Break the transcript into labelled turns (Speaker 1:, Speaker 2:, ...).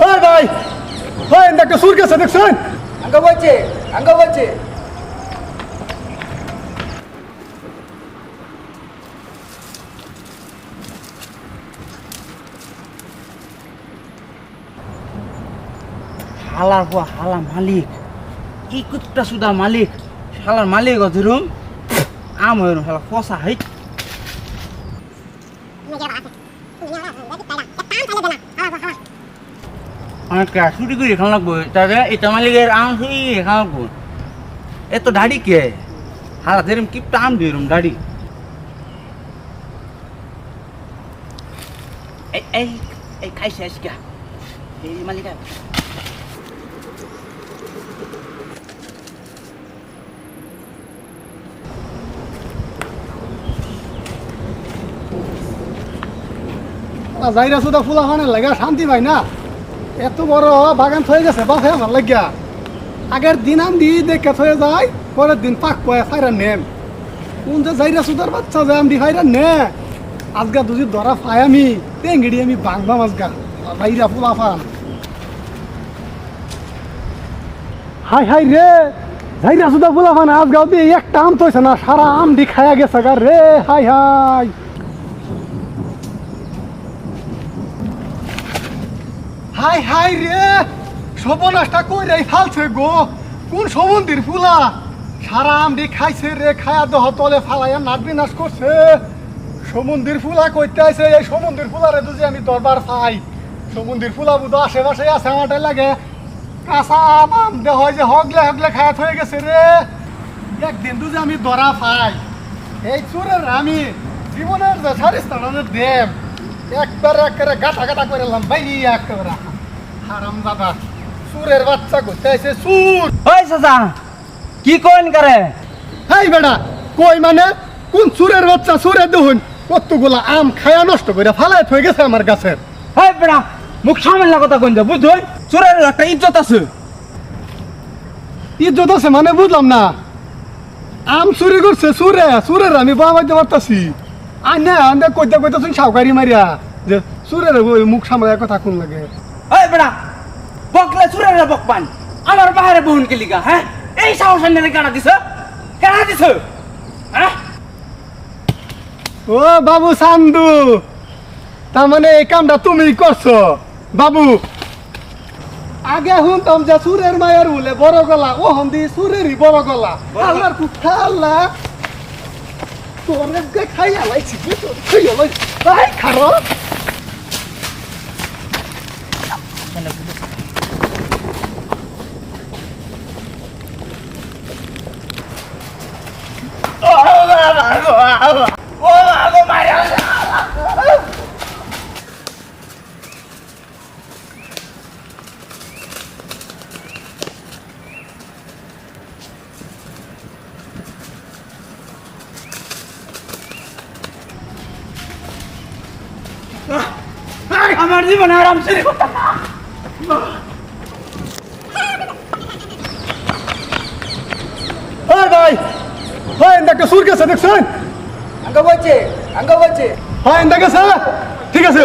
Speaker 1: হ্যাঁ ভাই হ্যাঁ একটা সুর গেছে দেখছেন?
Speaker 2: আঙ্গা বলছে আঙ্গা বলছে।
Speaker 3: হালার হওয়া হালা মালিক। ই কুত্তা সুদা মালিক। শালার মালিক অধরুম। আম হইরুম শালা ফসা হাইট। হাই অনেক ছুটি লাগবো। তাহলে এটা মালিকের আম শুই এখানে লাগবো। এত দাড়ি কে? হালা ধরুম কিপটা আম দিরুম দাড়ি? এই এই এই খাইছে আজকে। এই মালিকা।
Speaker 1: যাইরা সুদা ফুলা ফানের লাগা শান্তি পাই না। এত বড় বাগান হয়ে গেছে বাসে আমার লাগিয়া আগের দিন আম দি দেখে থয়ে যায়, পরের দিন পাক পয়ে ফাইরা নেন কোন যে যাইরা সুদার বাচ্চা যে আম ফাইরা নে। আজগা দুজি ধরা ফাই আমি, টেঙ্গিড়ি আমি বাংবা মাছগা যাইরা ফুলা ফান। হাই হাই রে যাইরা সুদা ফুলা ফান, আজগাও দিয়ে একটা আম তৈছে না, সারা আম দি খায়া গেছে গা রে, হাই হাই। হাই হাই রে। সর্বনাশটা কই রে ফালছে গো। কোন সমন্দির ফুলা? সারা আমডি খাইছে রে, খায়া দহ তলে ফালাইয়া নাট বিনাশ করছে। সমন্দির ফুলা কইতে আইছে, এই সমন্দির ফুলারে দুজি আমি দরবার পাই। সমন্দির ফুলা বুধ আশেপাশে আছে আমারটাই লাগে। কাঁচা আম আম দেহ যে হগলে হগলে খায়া হয়ে গেছে রে। একদিন দুজি আমি ধরা পাই। এই চোরের আমি জীবনের যে সারিস তাড়ানোর দেব একবার একবারে গাটা গাটা করে এলাম ভাই একেবারে। হারাম দাদা। সুরের বাচ্চা আছে সুর।
Speaker 3: ওই চাচা কি কইন করে?
Speaker 1: হাই কই মানে? কোন সুরের বাচ্চা সুরে দেখুন কতগুলা আম খায়া নষ্ট করে ফালায় গেছে আমার গাছের।
Speaker 3: মুখ কথা কইন বুঝুন চোরের একটা ইজ্জত আছে।
Speaker 1: ইজ্জত আছে মানে বুঝলাম না। আম চুরি করছে সুরে সুরের আমি বাবা বাইতে পারতাছি। আনে আনে কইতে কইতে শুন সাউকারি মারিয়া যে সুরের মুখ সামনে কথা কোন লাগে?
Speaker 3: ওই বেড়া বকলে চোরের বকবান। আমার বাহারে বহুন কে লিগা হ্যাঁ? এই সাহস নিয়ে কেনা দিছ? কেনা দিছ? হ্যাঁ?
Speaker 1: ও বাবু সান্দু তার মানে এই কামটা তুমি করছ বাবু? আগে শুনতাম যে সুরের মায়ের বলে বড় গলা ও হন্দি সুরেরই বড় গলা। আল্লাহর কুঠা আল্লাহ তোরে যে খাই আলাইছি তোরে খাই আলাইছি। তাই খারো।
Speaker 3: আমার জীবনে
Speaker 1: আর হয় একটা সুর গেছে দেখছেন?
Speaker 2: আঙ্গা বলছে আঙ্গা বলছে।
Speaker 1: হয় গেছে ঠিক আছে।